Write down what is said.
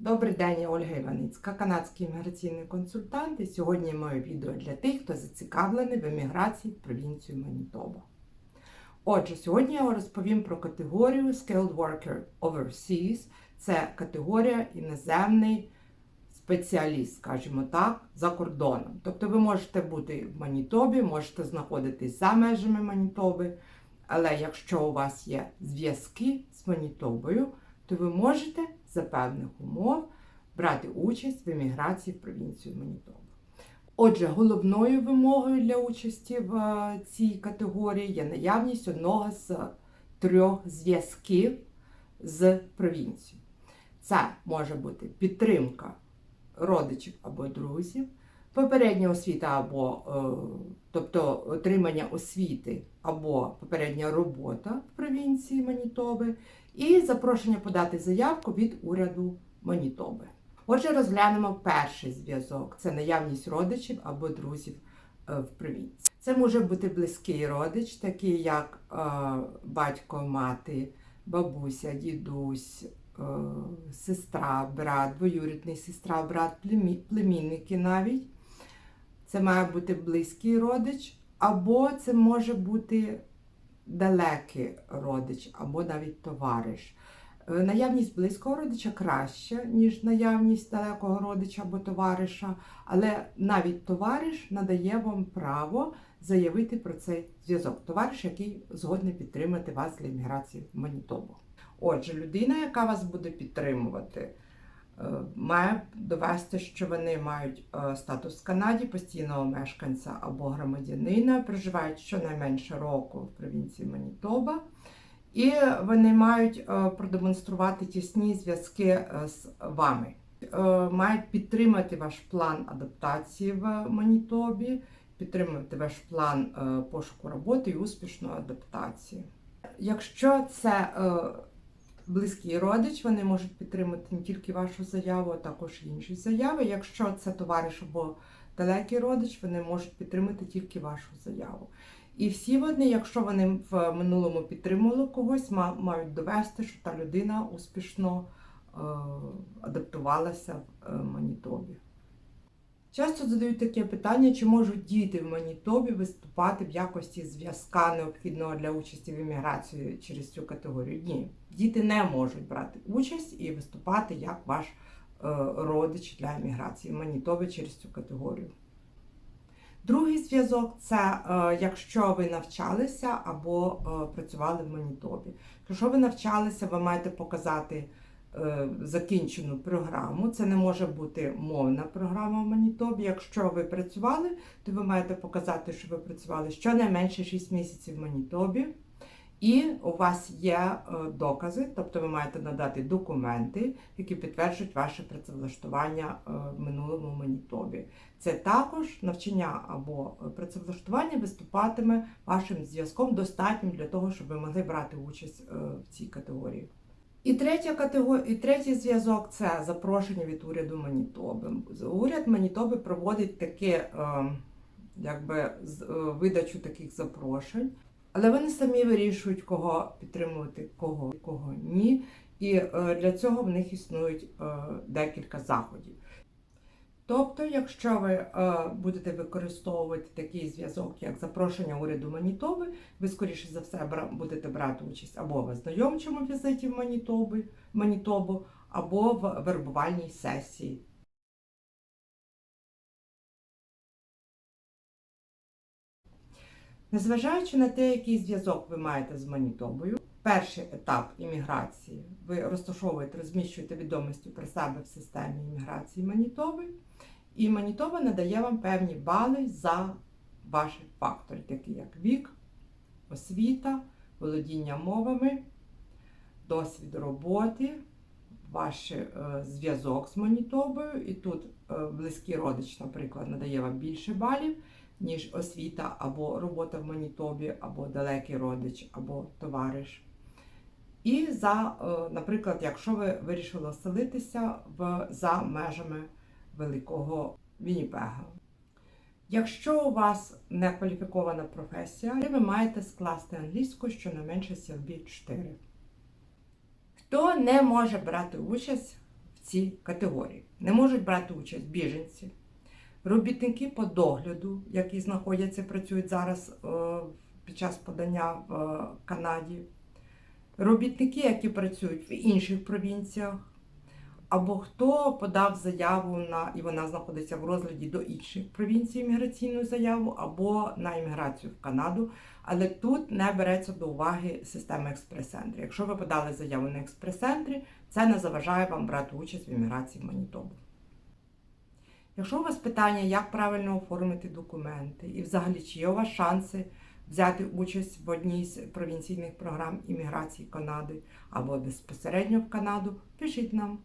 Добрий день, я Ольга Іваницька, канадський імміграційний консультант. І сьогодні моє відео для тих, хто зацікавлений в еміграції в провінцію Манітоба. Отже, сьогодні я розповім про категорію Skilled Worker Overseas. Це категорія іноземний спеціаліст, скажімо так, за кордоном. Тобто ви можете бути в Манітобі, можете знаходитись за межами Манітоби, але якщо у вас є зв'язки з Манітобою, то ви можете за певних умов брати участь в еміграції в провінцію Манітоба. Отже, головною вимогою для участі в е, цій категорії є наявність одного з трьох зв'язків з провінцією. Це може бути підтримка родичів або друзів, попередня освіта або, е, тобто отримання освіти або попередня робота в провінції Манітоби, і запрошення подати заявку від уряду Манітоби. Отже, розглянемо перший зв'язок: це наявність родичів або друзів е, в провінції. Це може бути близький родич, такий як е, батько, мати, бабуся, дідусь, сестра, брат, двоюрідний сестра, брат, племі- племінники навіть. Це має бути близький родич, або це може бути далекий родич, або навіть товариш. Е, Наявність близького родича краще, ніж наявність далекого родича або товариша, але навіть товариш надає вам право заявити про цей зв'язок. Товариш, який згодний підтримати вас для імміграції в Манітобу. Отже, людина, яка вас буде підтримувати, має довести, що вони мають е, статус в Канаді, постійного мешканця або громадянина, проживають щонайменше року в провінції Манітоба. І вони мають е, продемонструвати тісні зв'язки е, з вами. Е, Мають підтримати ваш план адаптації в Манітобі, підтримувати ваш план е, пошуку роботи і успішної адаптації. Якщо це е, близький родич, вони можуть підтримати не тільки вашу заяву, а також інші заяви. Якщо це товариш або далекий родич, вони можуть підтримати тільки вашу заяву. І всі вони, якщо вони в минулому підтримували когось, мають довести, що та людина успішно е, адаптувалася в е, Манітобі. Часто задають таке питання, чи можуть діти в Манітобі виступати в якості зв'язка необхідного для участі в еміграції через цю категорію. Ні, діти не можуть брати участь і виступати як ваш е, родич для еміграції в Манітобі через цю категорію. Другий зв'язок це е, якщо ви навчалися або е, працювали в Манітобі. Якщо ви навчалися, ви маєте показати закінчену програму. Це не може бути мовна програма в Манітобі. Якщо ви працювали, то ви маєте показати, що ви працювали щонайменше 6 місяців в Манітобі. І у вас є е, докази, тобто ви маєте надати документи, які підтверджують ваше працевлаштування е, в минулому Манітобі. Це також навчання або працевлаштування виступатиме вашим зв'язком достатнім для того, щоб ви могли брати участь е, в цій категорії. І третя категорія, і третій зв'язок це запрошення від уряду Манітоби. Уряд Манітоби проводить таке, е, якби видачу таких запрошень. Але вони самі вирішують, кого підтримувати, кого, кого ні. І е, для цього в них існують е, декілька заходів. Тобто, якщо ви е, будете використовувати такий зв'язок, як запрошення уряду Манітоби, ви, скоріше за все, будете брати участь або в ознайомчому візиті в Манітобу, або в вербувальній сесії. Незважаючи на те, який зв'язок ви маєте з Манітобою, перший етап імміграції ви розташовуєте, розміщуєте відомості про себе в системі імміграції Манітоби, і Манітоба надає вам певні бали за ваші фактори, такі як вік, освіта, володіння мовами, досвід роботи, ваш е, зв'язок з Манітобою. І тут е, близький родич, наприклад, надає вам більше балів ніж освіта або робота в Манітобі, або далекий родич, або товариш. І за, е, наприклад, якщо ви вирішили оселитися в, за межами великого Вінніпега. Якщо у вас не кваліфікована професія, ви маєте скласти англійську щонайменше CLB 4. Хто не може брати участь в ці категорії. Не можуть брати участь біженці, робітники по догляду, які знаходяться, працюють зараз е, під час подання в е, Канаді, робітники, які працюють в інших провінціях, або хто подав заяву на і вона знаходиться в розгляді до інших провінцій міграційну заяву, або на імміграцію в Канаду. Але тут не береться до уваги система експрес-центрів. Якщо ви подали заяву на експрес-центрі, це не заважає вам брати участь в імміграції в Манітобу. Якщо у вас питання, як правильно оформити документи, і взагалі чи є у вас шанси взяти участь в одній з провінційних програм імміграції Канади або безпосередньо в Канаду, пишіть нам.